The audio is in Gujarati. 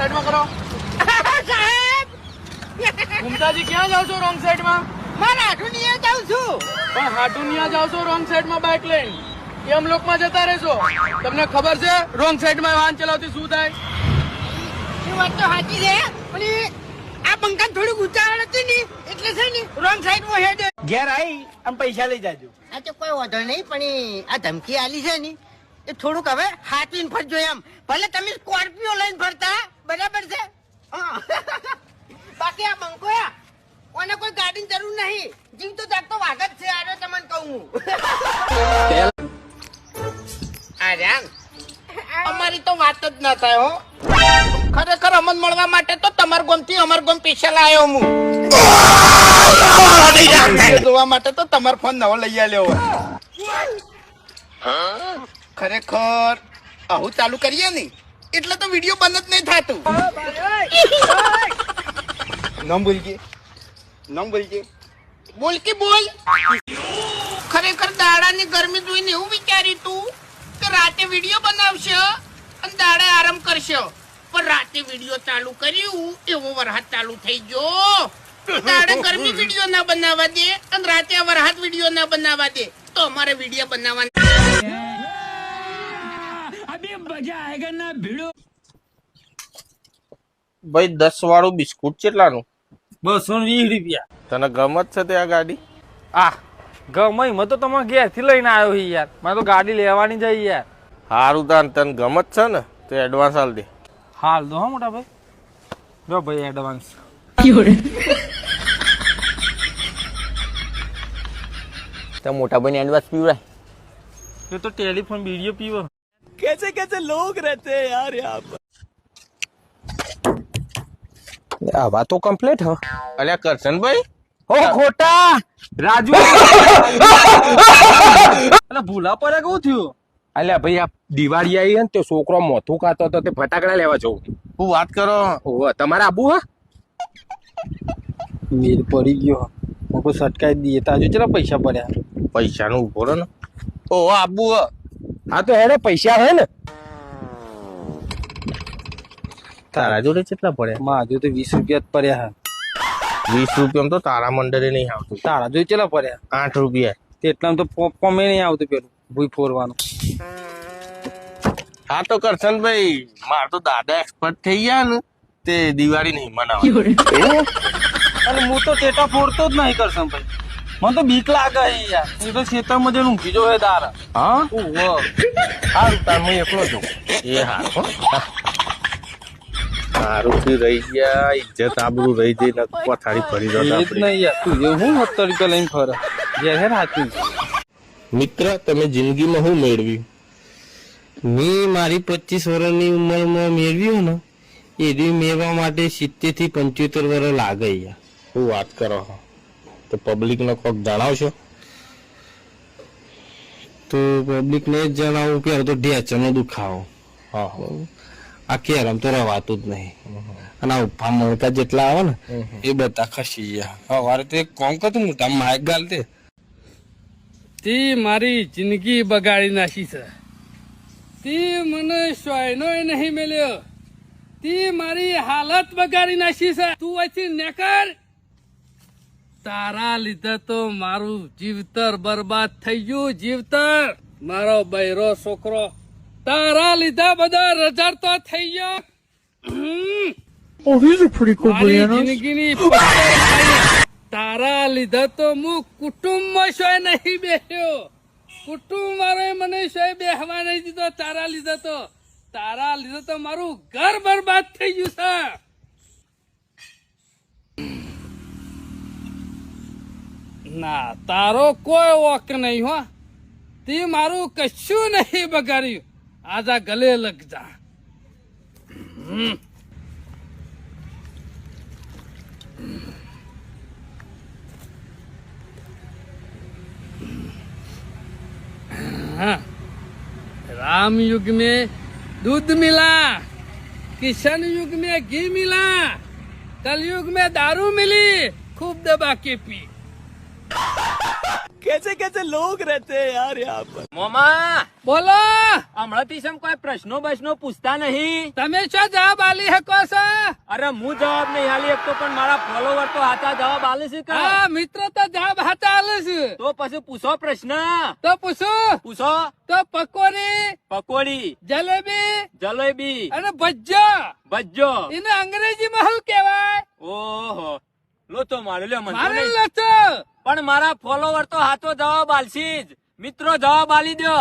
સાઈડમાં કરો. સાહેબ! ઘૂમતાજી ક્યાં જાવ છો રોંગ સાઈડમાં માં? હાટુનિયા જાઉં છું. પણ હાટુનિયા જાવ છો રોંગ સાઈડમાં બાઇક લઈને. કેમ લોકમાં જતા રહેશો. તમને ખબર છે રોંગ સાઈડમાં વાહન ચલાવતી શું થાય? એ વાત તો સાચી છે પણ આ બંકાન થોડી ઉતાવળ હતી ને એટલે છે ને રોંગ સાઈડમાં હેડ. ઘેર આવી આમ પૈસા લઈ જાજો. આ તો કોઈ વાંધો નહીં પણ આ ધમકી આલી છે ને એ થોડુંક હવે હાથવીને ફરજો એમ. ભલે તમે સ્કોર્પિયો લઈને ફરતા. બરાબર છે? હા. બાકી આ બંકોયા કોને કોઈ ગાડીની જરૂર નહીં. જીવ તો જાગતો વાઘ જ છે આરે તમને કહું હું. આર્યાન અમારી તો વાત જ ના થાય હો. ખરેખર અમન મળવા માટે તો તમાર ગોમથી અમાર ગોમ પેશલ લાયો હું. જોવા માટે તો તમારો ફોન નવો લઈ આવ્યો હોય. ખરેખર આવું ચાલુ કરીએ ને? એટલે તો વીડિયો બંધ જ નહીં થતું. નમ બોલકી નમ બોલકી બોલકી બોલ ખરેખર દાડાની ગરમી જોઈને એવું વિચાર્યું તું કે રાતે વીડિયો બનાવશે અને દાડે આરામ કરશે. પણ રાતે વીડિયો ચાલુ કર્યું એવો વરસાદ ચાલુ થઈ ગયો. દાડે ગરમી વીડિયો ના બનાવવા દે અને રાતે વરસાદ વીડિયો ના બનાવવા દે. તો અમારે વીડિયો બનાવવા ભાઈ દસ વાળું બિસ્કુટ કેટલાનું? બસો વીસ રૂપિયા. તને ગમત છે તે આ ગાડી? આ ગમે મેં તો તમારા ઘેરથી લઈને આવ્યો છે યાર. મારે તો ગાડી લેવાની જઈ યાર. હારું તાન તને ગમત છે ને? તો એડવાન્સ હાલ દે. હાલ દો હા મોટા ભાઈ. જો ભાઈ એડવાન્સ તો મોટા ભાઈને એડવાન્સ પીવડાય. એ તો ટેલિફોન વીડિયો પીવો. कैसे कैसे लोग रहते हैं यार यहाँ पर આ વાતો કમ્પ્લીટ હ અલ્યા કરશન ભાઈ ઓ ખોટા રાજુ અલે ભૂલા પડે કેવું થયું અલ્યા ભાઈ આ દિવાળી આવી હે ને તે છોકરો મોથું ખાતો હતો તે ફટાકડા લેવા જવું હું વાત કરો ઓહો તમારે આબુ હા મેલ પડી ગયો મોકો સટકાઈ દઈએ તાજુ ચલા પૈસા પડ્યા પૈસાનું ઉભો રહો ને ઓ આબુ હે. હા તો હેડે પૈસા હે ને. તારા જોડે કેટલા પડ્યા? માજુ તો વીસ રૂપિયા જ પડ્યા હે. વીસ રૂપિયા તો તારા મંડળે નહીં આવતું. તારા જોડે કેટલા પડ્યા? આઠ રૂપિયા. તેટલા તો પોપકોમે નહીં આવતું પેલું ભૂઈ ફોરવાનું. હા તો કરશન ભાઈ માર તો દાદા એક્સપર્ટ થઈ ગયા ને તે દિવાળી નહીં મનાવે અને હું તો ટેટા ફોડતો જ નહીં કરશમ ભાઈ મને તો બીક લાગે યાર. એ તો ખેતરમાં જઈને ઊંઘી જો હે તારા હા? ઓહો સારું તાર હું એકલો છું. એ સારું થી રહી ગયા ઇજ્જત આબરૂ રહી જઈ ને પથારી ફરી યાર તું હું રૂપિયા લઈને ફરે. ઘેર હે રાતું મિત્ર તમે જિંદગીમાં શું મેળવ્યું? મેં મારી પચીસ વર્ષની ઉંમરમાં મેળવ્યું ને એવી મેળવા માટે સિત્તેરથી પંચોતેર વર્ષ લાગે યાર. શું વાત કરો? તો પબ્લિકને કોક જણાવશો? તો પબ્લિકને જ જણાવું કે તો ઢેચનો દુખાવો. હા હા. આ કેરમ તો રવાતું જ નહીં. અને આ ઊભા મળતા જેટલા આવે ને એ બધા ખસી ગયા. સવારે તો એક કોમ કરતું મોટા માઇક ગાલ તે તે મારી જિંદગી બગાડી નાખી છે. તે મને સોયનોય નહીં મળ્યો. તે મારી હાલત બગાડી નાખી છે. તું અહીંથી નેકર. તારા લીધે તો મારું જીવતર બરબાદ થઈ ગયું જીવતર. મારો બૈરો છોકરો તારા લીધે બધા રઝળતો થઈ ગયો. ખાઈ. તારા લીધે તો હું કુટુંબમાં શોય નહીં બેસ્યો. કુટુંબ મારો મને શોય બેહવા નહીં દીધો તારા લીધે તો. તારા લીધે તો મારું ઘર બરબાદ થઈ ગયું છે ના તારો કોઈ વોક નહીં હો તે મારું કશું નહીં બગાડ્યું આજા ગલે લગ જા હમ. हाँ, राम युग में दूध मिला किशन युग में घी मिला कलयुग में दारू मिली खूब दबा के पी कैसे कैसे लोग रहते हैं यार यहाँ पर મોમા બોલો હમણાંથી સમ કોઈ પ્રશ્નો બસનો પૂછતા નહીં તમે શું જવાબ આલી શકો છો અરે હું જવાબ નહીં હાલી શકતો પણ મારા ફોલોવર તો હાચા જવાબ આલે છે કે હા મિત્ર તો જવાબ હાથે આલે છે તો પછી પૂછો પ્રશ્ન તો પૂછું પૂછો તો પકોડી પકોડી જલેબી જલેબી અને ભજીયા ભજ્જો એને અંગ્રેજીમાં શું કહેવાય ઓહો લો તો મારે લ્યો મને. લચો પણ મારા ફોલોવર તો હાથો જવાબ આલશી જ. મિત્રો જવાબ આલી દો